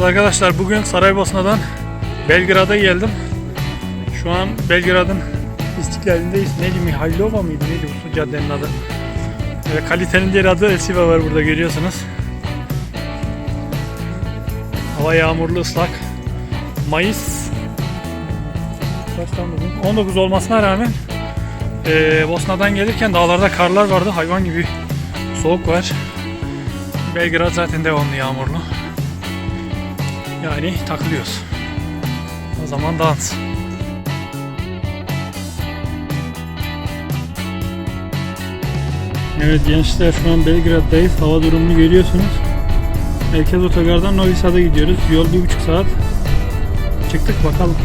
Evet arkadaşlar bugün Saraybosna'dan Belgrad'a geldim. Şu an Belgrad'ın istiklalindeyiz. Neydi Mihailova mıydı neydi bu caddenin adı? Evet, kalitenin diğer adı Elsiva var burada görüyorsunuz. Hava yağmurlu ıslak. Mayıs kaçtan bugün? 19 olmasına rağmen eee, Bosna'dan gelirken dağlarda karlar vardı. Hayvan gibi soğuk var. Belgrad zaten devamlı yağmurlu. Yani takılıyoruz. O zaman dans. Evet gençler şu an Belgrad'dayız. Hava durumunu görüyorsunuz. Merkez otogardan Novi Sad'a gidiyoruz. Yol bir buçuk saat. Çıktık bakalım.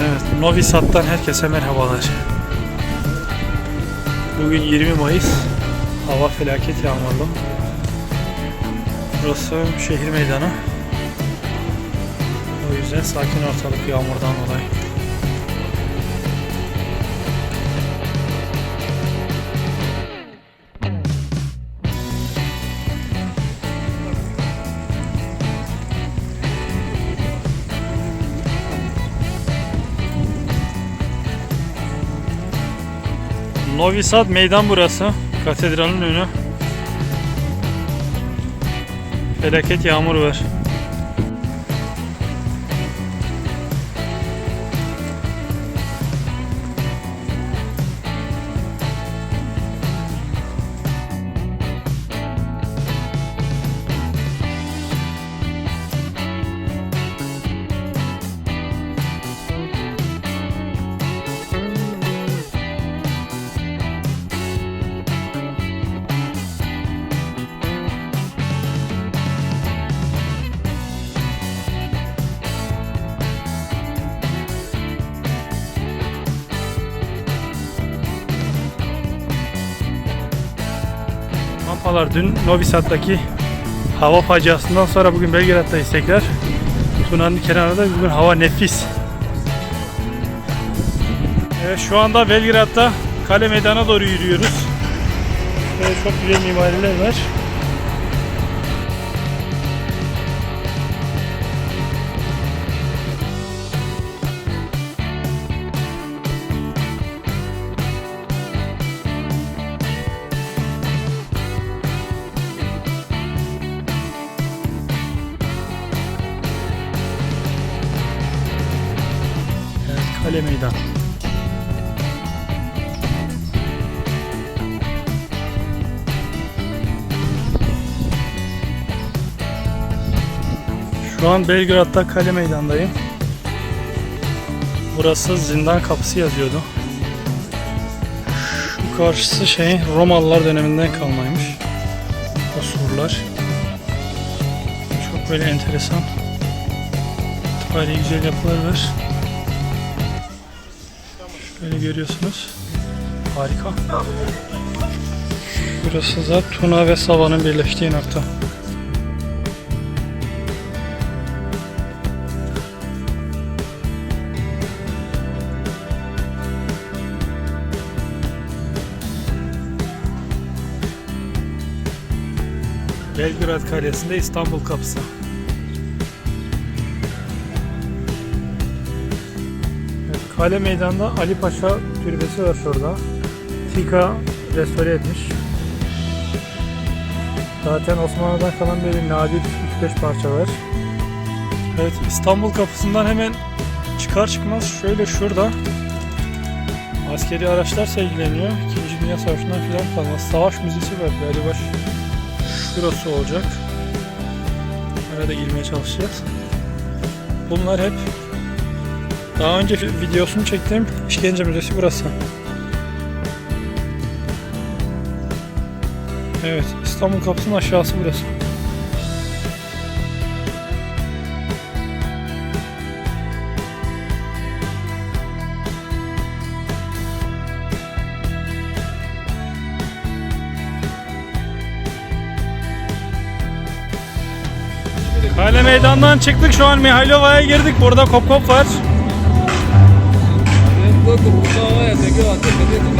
Evet Novi Sad'dan herkese merhabalar. Bugün 20 Mayıs. Hava felaket yağmurlu. Burası şehir meydanı. O yüzden sakin ortalık yağmurdan dolayı. Novi Sad meydan burası. Katedralın önü. Felaket yağmur var. Kampalar dün Novi Sad'daki hava faciasından sonra bugün Belgrad'dayız tekrar. Tuna'nın kenarında bugün hava nefis. Evet şu anda Belgrad'da kale meydana doğru yürüyoruz. Böyle çok güzel mimariler var. Kale meydan. Şu an Belgrad'da kale meydandayım. Burası zindan kapısı yazıyordu. Şu karşısı şey Romalılar döneminden kalmaymış. O surlar. Çok böyle enteresan. Tarihi güzel yapılar var. Şöyle görüyorsunuz. Harika. Burası da Tuna ve Sava'nın birleştiği nokta. Belgrad Kalesi'nde İstanbul Kapısı. Kale meydanda Ali Paşa türbesi var şurada. Fika restore etmiş. Zaten Osmanlı'dan kalan böyle nadir 3-5 parça var. Evet İstanbul kapısından hemen çıkar çıkmaz şöyle şurada askeri araçlar sergileniyor. İkinci Dünya Savaşı'ndan filan kalma. Savaş müzesi var galiba. Şurası olacak. Arada girmeye çalışacağız. Bunlar hep daha önce videosunu çektiğim işkence müzesi burası. Evet, İstanbul kapısının aşağısı burası. Kale meydandan çıktık şu an Mihailova'ya girdik. Burada kop kop var.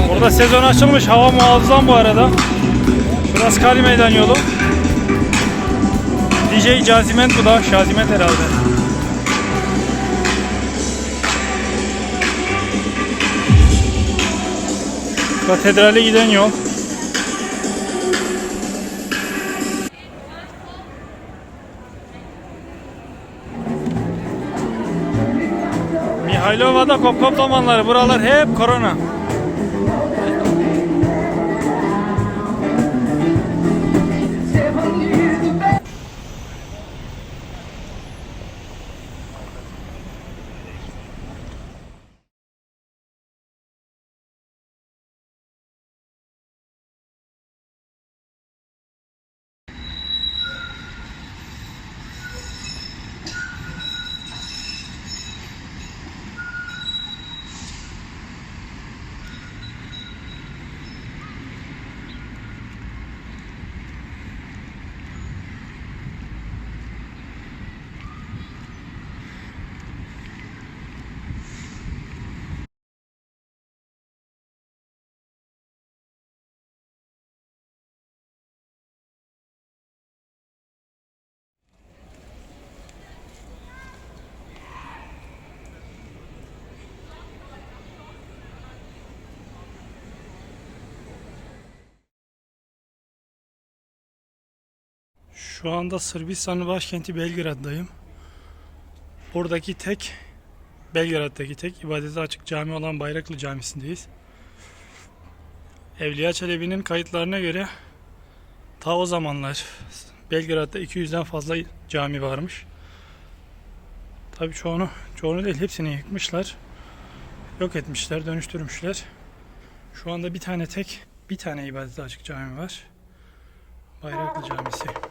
Burada sezon açılmış. Hava muazzam bu arada. Burası Kale Meydan yolu. DJ Caziment bu da. Şaziment herhalde. Katedrale giden yol. Mihailova'da Kopkop zamanları. Buralar hep korona. Şu anda Sırbistan'ın başkenti Belgrad'dayım. Buradaki tek Belgrad'daki tek ibadete açık cami olan Bayraklı Camisi'ndeyiz. Evliya Çelebi'nin kayıtlarına göre ta o zamanlar Belgrad'da 200'den fazla cami varmış. Tabii çoğunu, çoğunu değil hepsini yıkmışlar. Yok etmişler, dönüştürmüşler. Şu anda bir tane tek, bir tane ibadete açık cami var. Bayraklı Camisi.